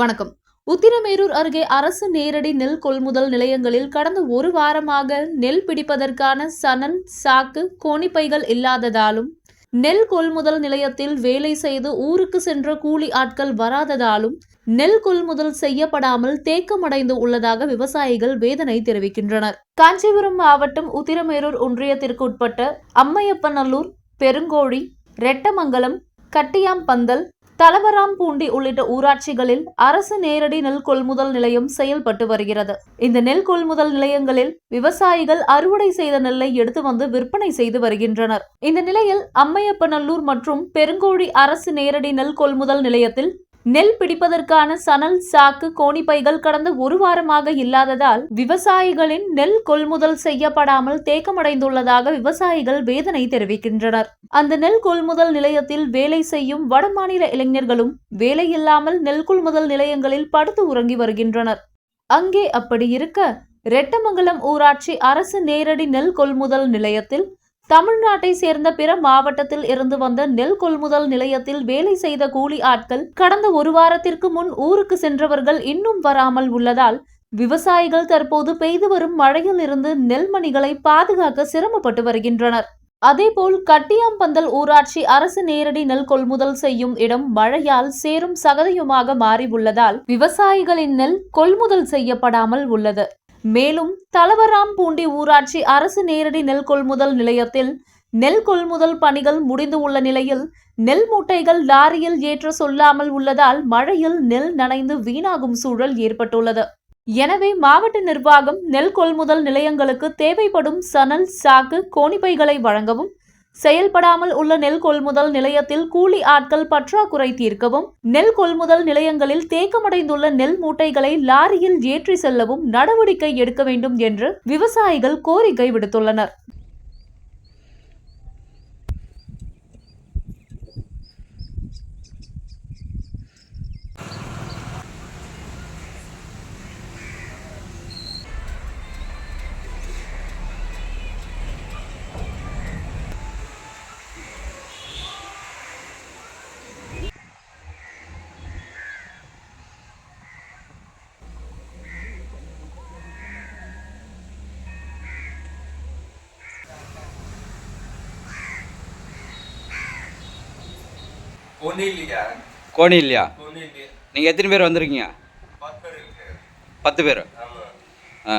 வணக்கம். உத்திரமேரூர் அருகே அரசு நேரடி நெல் கொள்முதல் நிலையங்களில் கடந்த ஒரு வாரமாக நெல் பிடிப்பதற்கான சணல் சாக்கு கோணிப்பைகள் இல்லாததாலும் நெல் கொள்முதல் நிலையத்தில் வேலை செய்து ஊருக்கு சென்ற கூலி ஆட்கள் வராததாலும் நெல் கொள்முதல் செய்யப்படாமல் தேக்கமடைந்து உள்ளதாக விவசாயிகள் வேதனை தெரிவிக்கின்றனர். காஞ்சிபுரம் மாவட்டம் உத்திரமேரூர் ஒன்றியத்திற்கு உட்பட்ட அம்மையப்பநல்லூர் பெருங்கோழி ரெட்டமங்கலம் கட்டியாம்பந்தல் தலவராம்பூண்டி உள்ளிட்ட ஊராட்சிகளில் அரசு நேரடி நெல் கொள்முதல் நிலையம் செயல்பட்டு வருகிறது. இந்த நெல் கொள்முதல் நிலையங்களில் விவசாயிகள் அறுவடை செய்த நெல்லை எடுத்து வந்து விற்பனை செய்து வருகின்றனர். இந்த நிலையில் அம்மையப்பநல்லூர் மற்றும் பெருங்கோழி அரசு நேரடி நெல் கொள்முதல் நிலையத்தில் நெல் பிடிப்பதற்கான சணல் சாக்கு கோணிப்பைகள் கடந்த ஒரு வாரமாக இல்லாததால் விவசாயிகளின் நெல் கொள்முதல் செய்யப்படாமல் தேக்கமடைந்துள்ளதாக விவசாயிகள் வேதனை தெரிவிக்கின்றனர். அந்த நெல் கொள்முதல் நிலையத்தில் வேலை செய்யும் வடமாநில இளைஞர்களும் வேலையில்லாமல் நெல் கொள்முதல் நிலையங்களில் படுத்து உறங்கி வருகின்றனர். அங்கே அப்படி இருக்க ரெட்டமங்கலம் ஊராட்சி அரசு நேரடி நெல் கொள்முதல் நிலையத்தில் தமிழ்நாட்டை சேர்ந்த பிற மாவட்டத்தில் இருந்து வந்த நெல் கொள்முதல் நிலையத்தில் வேலை செய்த கூலி ஆட்கள் கடந்த ஒரு வாரத்திற்கு முன் ஊருக்கு சென்றவர்கள் இன்னும் வராமல் உள்ளதால் விவசாயிகள் தற்போது பெய்து வரும் மழையில் இருந்து நெல்மணிகளை பாதுகாக்க சிரமப்பட்டு வருகின்றனர். அதேபோல் கட்டியாம்பந்தல் ஊராட்சி அரசு நேரடி நெல் கொள்முதல் செய்யும் இடம் மழையால் சேரும் சகதியுமாக மாறி உள்ளதால் விவசாயிகளின் நெல் கொள்முதல் செய்யப்படாமல் உள்ளது. மேலும் தலவராம்பூண்டி ஊராட்சி அரசு நேரடி நெல் கொள்முதல் நிலையத்தில் நெல் கொள்முதல் பணிகள் முடிந்து உள்ள நிலையில் நெல் மூட்டைகள் லாரியில் ஏற்ற சொல்லாமல் உள்ளதால் மழையில் நெல் நனைந்து வீணாகும் சூழல் ஏற்பட்டுள்ளது. எனவே மாவட்ட நிர்வாகம் நெல் கொள்முதல் நிலையங்களுக்கு தேவைப்படும் சணல் சாக்கு கோணிப்பைகளை வழங்கவும் செயல்படாமல் உள்ள நெல் கொள்முதல் நிலையத்தில் கூலி ஆட்கள் பற்றாக்குறை தீர்க்கவும் நெல் கொள்முதல் நிலையங்களில் தேக்கமடைந்துள்ள நெல் மூட்டைகளை லாரியில் ஏற்றி செல்லவும் நடவடிக்கை எடுக்க வேண்டும் என்று விவசாயிகள் கோரிக்கை விடுத்துள்ளனர். கோணி இல்லையா? நீங்கள் எத்தனை பேர் வந்திருக்கீங்க? பத்து பேர் ஆ.